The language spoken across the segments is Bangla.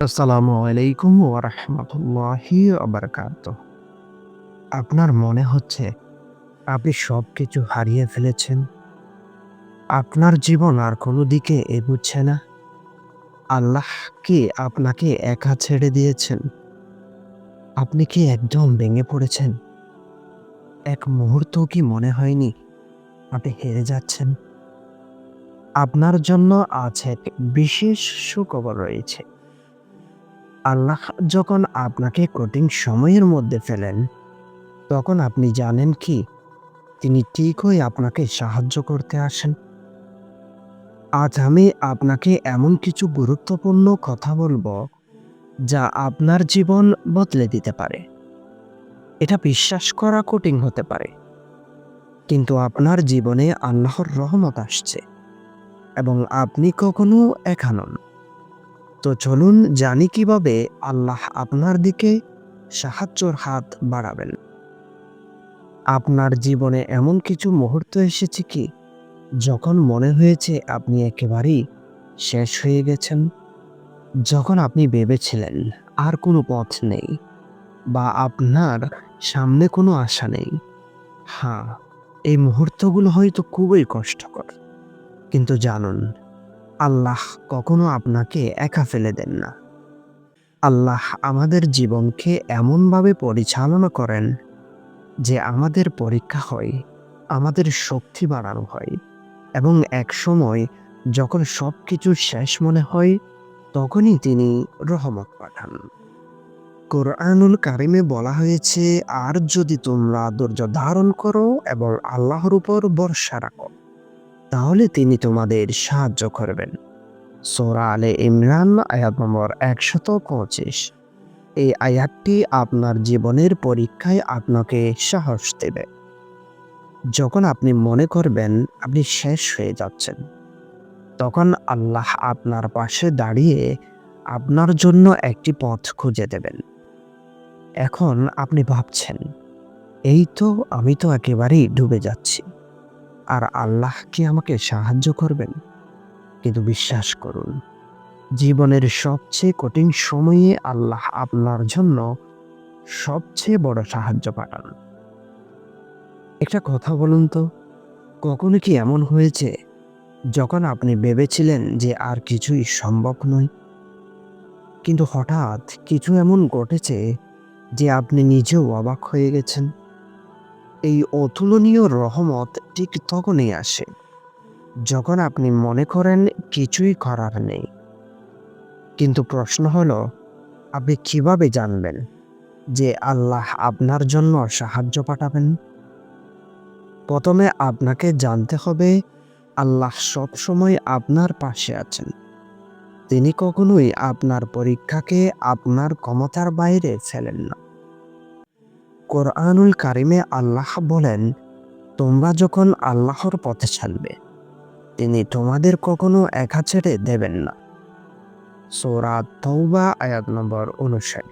আসসালামু আলাইকুম ওরহমতুল্লাহি আবরকাত আপনার মনে হচ্ছে আপনি সব কিছু হারিয়ে ফেলেছেন? আপনার জীবন আর কোনো দিকে এগুচ্ছে না? আল্লাহ কি আপনাকে একা ছেড়ে দিয়েছেন? আপনি কি একদম ভেঙে পড়েছেন? এক মুহূর্ত কি মনে হয়নি আপনি হেরে যাচ্ছেন? আপনার জন্য আছে বিশেষ সুখবর রয়েছে। আল্লাহ যখন আপনাকে কঠিন সময়ের মধ্যে ফেলেন, তখন আপনি জানেন কি? তিনি ঠিকই আপনাকে সাহায্য করতে আসেন। আজ আমি আপনাকে এমন কিছু গুরুত্বপূর্ণ কথা বলব, যা আপনার জীবন বদলে দিতে পারে। এটা বিশ্বাস করা কঠিন হতে পারে। কিন্তু আপনার জীবনে আল্লাহর রহমত আসছে এবং আপনি কখনো একা নন। তো চলুন জানি কীভাবে আল্লাহ আপনার দিকে সাহায্যর হাত বাড়াবেন। আপনার জীবনে এমন কিছু মুহূর্ত এসেছে কি, যখন মনে হয়েছে আপনি একেবারেই শেষ হয়ে গেছেন? যখন আপনি ভেবেছিলেন আর কোনো পথ নেই বা আপনার সামনে কোনো আশা নেই। হ্যাঁ এই মুহূর্তগুলো হয়তো খুবই কষ্টকর, কিন্তু জানুন আল্লাহ কখনো আপনাকে একা ফেলে দেন না। আল্লাহ আমাদের জীবনকে এমনভাবে পরিচালনা করেন যে আমাদের পরীক্ষা হয়, আমাদের শক্তি বাড়ানো হয় এবং এক সময় যখন সব কিছু শেষ মনে হয়, তখনই তিনি রহমত পাঠান। কোরআনুল কারিমে বলা হয়েছে, আর যদি তোমরা ধৈর্য ধারণ করো এবং আল্লাহর উপর ভরসা রাখো। তাহলে তিনি তোমাদের সাহায্য করবেন। সোরা আলে ইমরান, আয়াত নম্বর একশত পঁচিশ। এই আয়াতটি আপনার জীবনের পরীক্ষায় আপনাকে সাহস দেবে। যখন আপনি মনে করবেন আপনি শেষ হয়ে যাচ্ছেন, তখন আল্লাহ আপনার পাশে দাঁড়িয়ে আপনার জন্য একটি পথ খুঁজে দেবেন। এখন আপনি ভাবছেন, এই তো আমি তো একেবারেই ডুবে যাচ্ছি। আর আল্লাহ কি আমাকে সাহায্য করবেন? কিন্তু বিশ্বাস করুন, জীবনের সবচেয়ে কঠিন সময়ে আল্লাহ আপনার জন্য সবচেয়ে বড় সাহায্য পাঠান। একটা কথা বলুন তো, কখনো কি এমন হয়েছে যখন আপনি ভেবেছিলেন যে আর কিছুই সম্ভব নয়? কিন্তু হঠাৎ কিছু এমন ঘটেছে যে আপনি নিজেও অবাক হয়ে গেছেন। এই অতুলনীয় রহমত ঠিক তখনই আসে, যখন আপনি মনে করেন কিছুই করার নেই। কিন্তু প্রশ্ন হলো, আপনি কীভাবে জানবেন যে আল্লাহ আপনার জন্য সাহায্য পাঠাবেন? প্রথমে আপনাকে জানতে হবে, আল্লাহ সবসময় আপনার পাশে আছেন। তিনি কখনোই আপনার পরীক্ষাকে আপনার ক্ষমতার বাইরে ফেলেন না। কোরআনুল কারিমে আল্লাহ বলেন, তোমরা যখন আল্লাহর পথে ছাড়বে, তিনি তোমাদের কখনো একা ছেড়ে দেবেন না। সোরা তৌবা আয়াত নম্বর উনষাট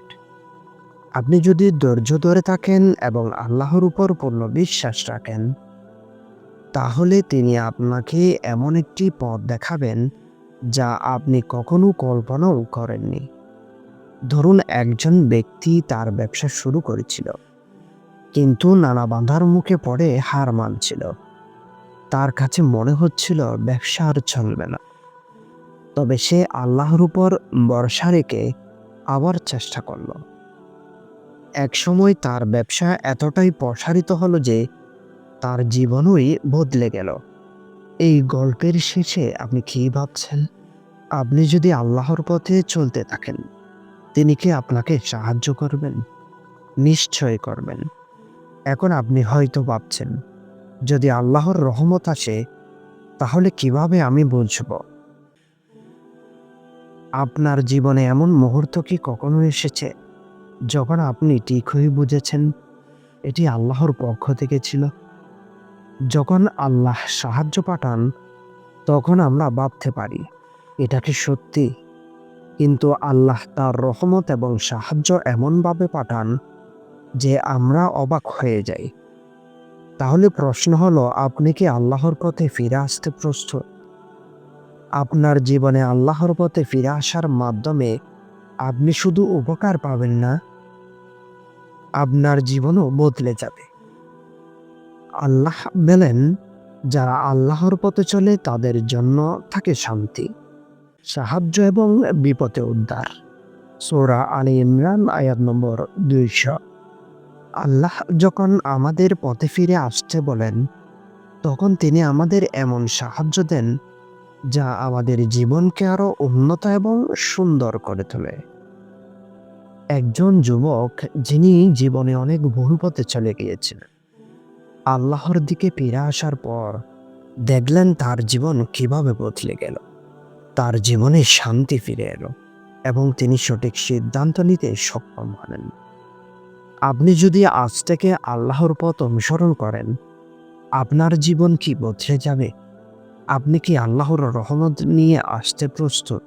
আপনি যদি ধৈর্য ধরে থাকেন এবং আল্লাহর উপর পূর্ণ বিশ্বাস রাখেন, তাহলে তিনি আপনাকে এমন একটি পথ দেখাবেন যা আপনি কখনো কল্পনাও করেননি। ধরুন, একজন ব্যক্তি তার ব্যবসা শুরু করেছিল। কিন্তু নানা বাঁধার মুখে পড়ে হার মানছিল। তার কাছে মনে হচ্ছিল ব্যবসা আর চলবে না। তবে সে আল্লাহর উপর ভরসা রেখে আবার চেষ্টা করল। একসময় তার ব্যবসা এতটাই প্রসারিত হলো যে তার জীবনই বদলে গেল। এই গল্পের শেষে আপনি কি ভাবছেন? আপনি যদি আল্লাহর পথে চলতে থাকেন, তিনি কি আপনাকে সাহায্য করবেন? নিশ্চয় করবেন। এখন আপনি হয়তো ভাবছেন, যদি আল্লাহর রহমত আসে, তাহলে কীভাবে আমি বুঝব? আপনার জীবনে এমন মুহূর্ত কি কখনো এসেছে, যখন আপনি ঠিকই বুঝেছেন এটি আল্লাহর পক্ষ থেকে ছিল? যখন আল্লাহ সাহায্য পাঠান, তখন আমরা ভাবতে পারি, এটা কি সত্যি? কিন্তু আল্লাহ তার রহমত এবং সাহায্য এমনভাবে পাঠান যে আমরা অবাক হয়ে যাই। তাহলে প্রশ্ন হলো, আপনি কি আল্লাহর পথে ফিরে আসতে প্রস্তুত? আপনার জীবনে আল্লাহর পথে ফিরে আসার মাধ্যমে আপনি শুধু উপকার পাবেন না, আপনার জীবনও বদলে যাবে। আল্লাহ বলেন, যারা আল্লাহর পথে চলে, তাদের জন্য থাকে শান্তি, সাহায্য এবং বিপদে উদ্ধার। সোরা আলী ইমরান, আয়াত নম্বর দুইশো। আল্লাহ যখন আমাদের পথে ফিরে আসতে বলেন, তখন তিনি আমাদের এমন সাহায্য দেন, যা আমাদের জীবনকে আরও উন্নত এবং সুন্দর করে তোলে। একজন যুবক, যিনি জীবনে অনেক ভুল পথে চলে গিয়েছিলেন আল্লাহর দিকে ফিরে আসার পর দেখলেন তার জীবন কীভাবে বদলে গেল। তার জীবনে শান্তি ফিরে এলো এবং তিনি সঠিক সিদ্ধান্ত নিতে সক্ষম হলেন। আপনি যদি আজ থেকে আল্লাহর পথ অনুসরণ করেন, আপনার জীবন কি বদলে যাবে? আপনি কি আল্লাহর রহমত নিয়ে আসতে প্রস্তুত?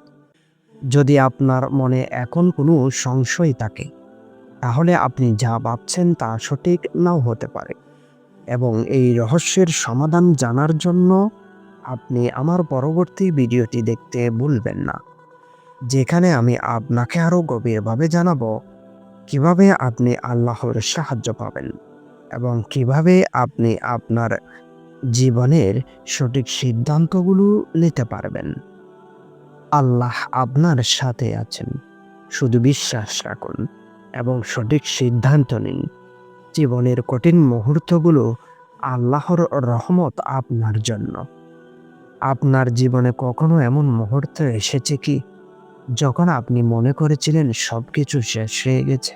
যদি আপনার মনে এখন কোনো সংশয় থাকে, তাহলে আপনি যা ভাবছেন তা সঠিক নাও হতে পারে। এবং এই রহস্যের সমাধান জানার জন্য আপনি আমার পরবর্তী ভিডিওটি দেখতে ভুলবেন না, যেখানে আমি আপনাকে আরও গভীরভাবে জানাব কীভাবে আপনি আল্লাহর সাহায্য পাবেন এবং কীভাবে আপনি আপনার জীবনের সঠিক সিদ্ধান্তগুলো নিতে পারবেন। আল্লাহ আপনার সাথে আছেন। শুধু বিশ্বাস রাখুন এবং সঠিক সিদ্ধান্ত নিন। জীবনের কঠিন মুহূর্তগুলো আল্লাহর রহমত আপনার জন্য। আপনার জীবনে কখনো এমন মুহূর্ত এসেছে কি? যখন আপনি মনে করেছিলেন সব কিছু শেষ হয়ে গেছে,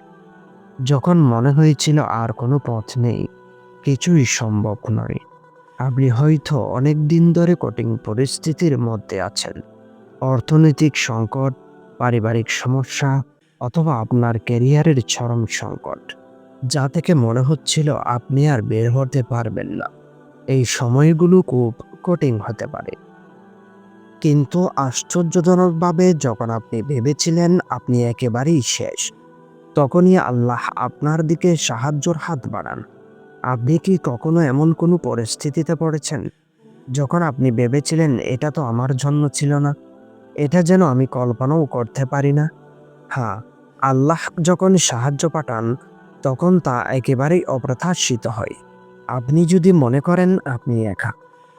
যখন মনে হয়েছিল আর কোনো পথ নেই, কিছুই সম্ভব নয়। আপনি হয়তো অনেক দিন ধরে কঠিন পরিস্থিতির মধ্যে আছেন। অর্থনৈতিক সংকট, পারিবারিক সমস্যা, অথবা আপনার ক্যারিয়ারের চরম সংকট, যা থেকে মনে হচ্ছিল আপনি আর বের হতে পারবেন না। এই সময়গুলো খুব কঠিন হতে পারে। কিন্তু আশ্চর্যজনকভাবে যখন আপনি ভেবেছিলেন আপনি একেবারেই শেষ, তখনই আল্লাহ আপনার দিকে সাহায্যর হাত বাড়ান। আপনি কি কখনো এমন কোনো পরিস্থিতিতে পড়েছেন যখন আপনি ভেবেছিলেন এটা তো আমার জন্য ছিল না, এটা যেন আমি কল্পনাও করতে পারি না? হ্যাঁ আল্লাহ যখন সাহায্য পাঠান, তখন তা একেবারেই অপ্রত্যাশিত হয়। আপনি যদি মনে করেন আপনি একা,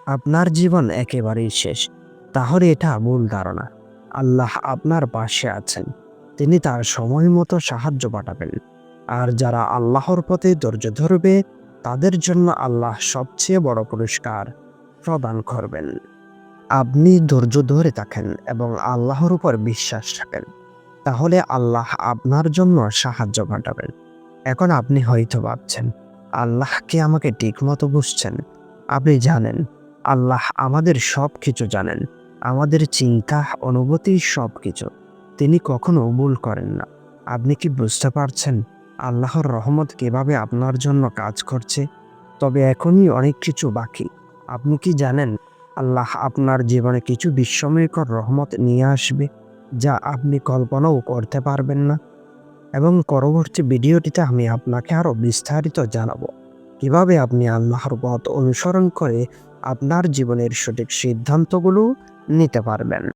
আপনার জীবন একেবারেই শেষ। তাহলে এটা ভুল ধারণা। আল্লাহ আপনার পাশে আছেন। তিনি তার সময় মতো সাহায্য পাঠাবেন। আর যারা আল্লাহর পথে ধৈর্য ধরবে, তাদের জন্য আল্লাহ সবচেয়ে বড় পুরস্কার প্রদান করবেন। আপনি ধৈর্য ধরে থাকেন এবং আল্লাহর উপর বিশ্বাস রাখেন। তাহলে আল্লাহ আপনার জন্য সাহায্য পাঠাবেন। এখন আপনি হয়তো ভাবছেন, আল্লাহ কি আমাকে ঠিকমতো বুঝছেন? আপনি জানেন, আল্লাহ আমাদের সব কিছু জানেন। আমাদের চিন্তা, অনুভূতি সব কিছু তিনি কখনো ভুল করেন না। আপনি কি বুঝতে পারছেন আল্লাহর রহমত কীভাবে আপনার জন্য কাজ করছে? তবে এখনই অনেক কিছু বাকি। আপনি কি জানেন আল্লাহ আপনার জীবনে কিছু বিস্ময়কর রহমত নিয়ে আসবে যা আপনি কল্পনাও করতে পারবেন না? এবং পরবর্তী ভিডিওটিতে আমি আপনাকে আরও বিস্তারিত জানাব কীভাবে আপনি আল্লাহর পথ অনুসরণ করে আপনার জীবনের সঠিক সিদ্ধান্তগুলো নিতে পারবেন।